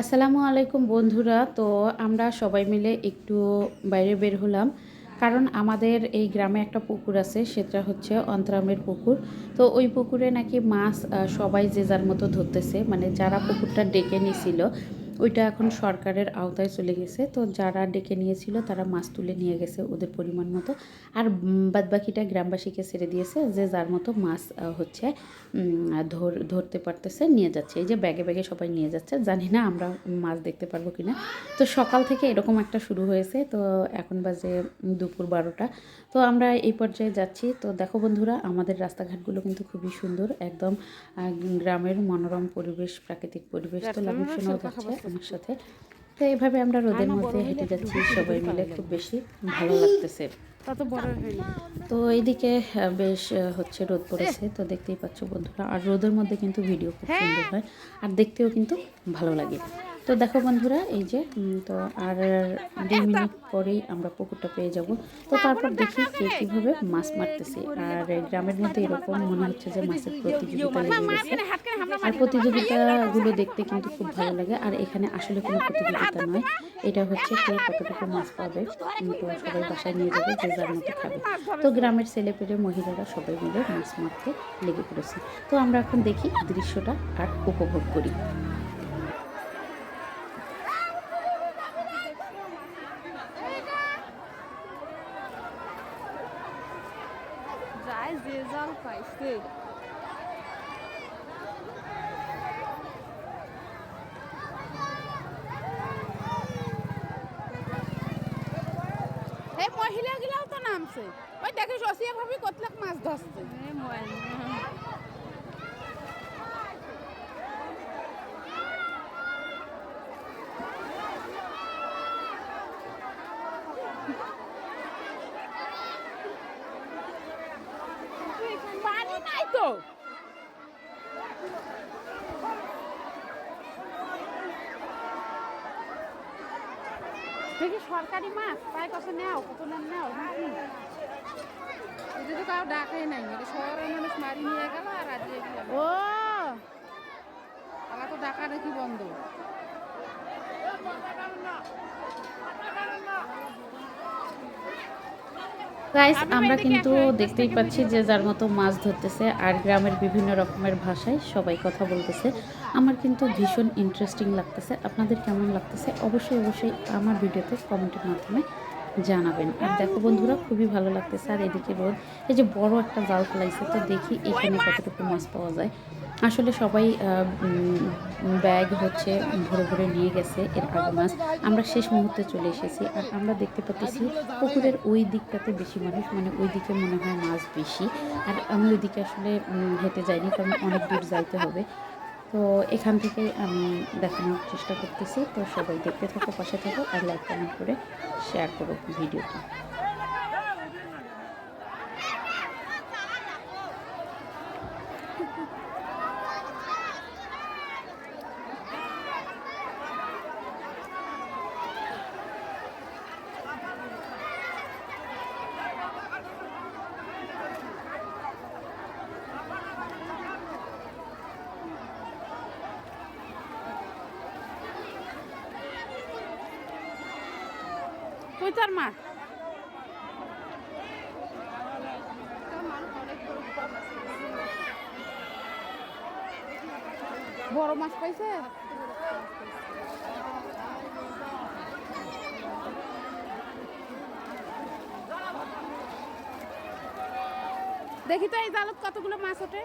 আসসালামু আলাইকুম বন্ধুরা। তো আমরা সবাই মিলে একটু বাইরে বের হলাম। কারণ আমাদের এই গ্রামে একটা পুকুর আছে, সেটা হচ্ছে অন্তরামের পুকুর। তো ওই পুকুরে নাকি মাছ সবাই যে যার মতো ধরতেছে মানে যারা পুকুরটা ডেকে নিয়েছিল ওইটা এখন সরকারের আওতায় চলে গেছে। তো যারা ডেকে নিয়েছিল তারা মাছ তুলে নিয়ে গেছে ওদের পরিমাণ মতো। আর বাদবাকিটা গ্রামবাসীকে ছেড়ে দিয়েছে যে যার মতো মাছ হচ্ছে ধর ধরতে পারতেছে নিয়ে যাচ্ছে। এই যে ব্যাগে ব্যাগে সবাই নিয়ে যাচ্ছে জানি না আমরা মাছ দেখতে পারব কিনা। তো সকাল থেকে এরকম একটা শুরু হয়েছে। তো এখন বাজে দুপুর বারোটা। তো আমরা এই পর্যায়ে যাচ্ছি। তো দেখো বন্ধুরা আমাদের রাস্তাঘাটগুলো কিন্তু খুবই সুন্দর। একদম গ্রামের মনোরম পরিবেশ প্রাকৃতিক পরিবেশ তো লাভ শোনাও যাচ্ছে আমার সাথে। তো এইভাবে আমরা রোদের মধ্যে হেঁটে যাচ্ছি সবাই মিলে খুব বেশি ভালো লাগতেছে। তো এইদিকে বেশ হচ্ছে রোদ পড়েছে। তো দেখতেই পাচ্ছ বন্ধুরা আর রোদের মধ্যে কিন্তু ভিডিও খুব সুন্দর হয় আর দেখতেও কিন্তু ভালো লাগে। তো দেখো বন্ধুরা, এই যে তো আর দুই মিনিট পরেই আমরা পুকুরটা পেয়ে যাব। তো তারপর দেখি কে কীভাবে মাছ মারতেছে। আর গ্রামের মধ্যে এরকম মনে হচ্ছে যে মাছের প্রতিযোগিতা আর প্রতিযোগিতাগুলো দেখতে কিন্তু খুব ভালো লাগে। আর এখানে আসলে কোনো প্রতিযোগিতা নয়। এটা হচ্ছে কে কতটুকু মাছ পাবে। তো সবাই বাসায় নিয়ে যাবে, যে যার মতো খাবে। তো গ্রামের ছেলেপেলে মহিলারা সবাই মিলে মাছ মারতে লেগে পড়েছে। তো আমরা এখন দেখি দৃশ্যটা আর উপভোগ করি। যায় যে জাল পাইছে এই মহিলা গিলাও তো নামছে ওই দেখিস অসিয়া ভাবি কতলাক মাছ ধরছে নাই তো? দেখি সরকারি মাছ তাই কত নেও কত নেন নেও নাকি? এটা তো কাউ ডাকাই নাই এটা শহরের মানুষ মারি নিয়ে গেল আর আজকে ও! তারা তো ডাকা দেখি বন্ধ। গাইস আমরা কিন্তু দেখতেই পাচ্ছি যে যার মতো মাছ ধরতেছে আর গ্রামের বিভিন্ন রকমের ভাষায় সবাই কথা বলতেছে। আমার কিন্তু ভীষণ ইন্টারেস্টিং লাগতেছে। আপনাদের কেমন লাগতেছে? অবশ্যই অবশ্যই আমার ভিডিওতে কমেন্টের মাধ্যমে জানাবেন। আর দেখো বন্ধুরা, খুবই ভালো লাগতেছে। আর এদিকে রোদ, এই যে বড় একটা জাল ফেলাইছে, তো দেখি এখানে কতটুকু মাছ পাওয়া যায়। আসলে সবাই ব্যাগ হচ্ছে ভরে ভরে নিয়ে গেছে এর আগে মাছ। আমরা শেষ মুহূর্তে চলে এসেছি। আর আমরা দেখতে পাচ্ছি পুকুরের ওই দিকটাতে বেশি মানুষ মানে ওই দিকে মনে হয় মাছ বেশি। আর আমি ওই দিকে আসলে হেঁটে যাইনি কারণ অনেক দূর যাইতে হবে। তো এখান থেকে আমি দেখানোর চেষ্টা করতেছি। তো সবাই দেখতে থাকো, পাশে থাকো, আর লাইক কমেন্ট করে শেয়ার করো ভিডিওটি। তার মাছ বড় মাছ পাইছে? দেখি তো এই জালত কতগুলো মাছ ওঠে?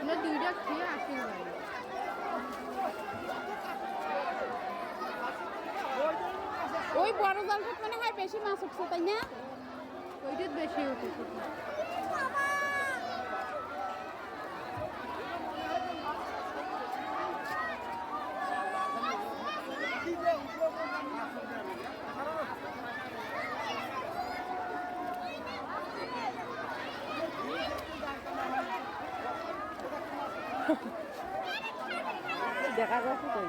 দুইটা খেয়ে আসি ওই বড় জালটা মনে হয় বেশি মাছ উঠছে তাই না? ওইটা বেশি উঠেছে। দেখা যাচ্ছে তো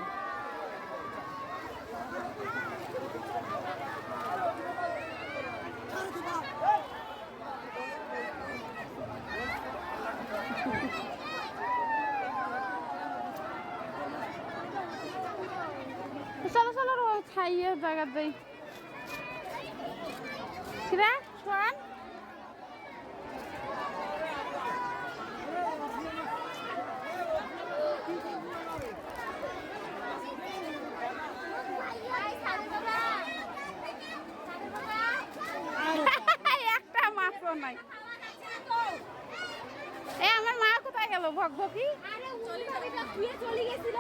চলো চলো রো ছাইয়ে জায়গা দেই। কিরা শোয়ান একটা মাত্র নাই ভকি আরে চলে গেছিল।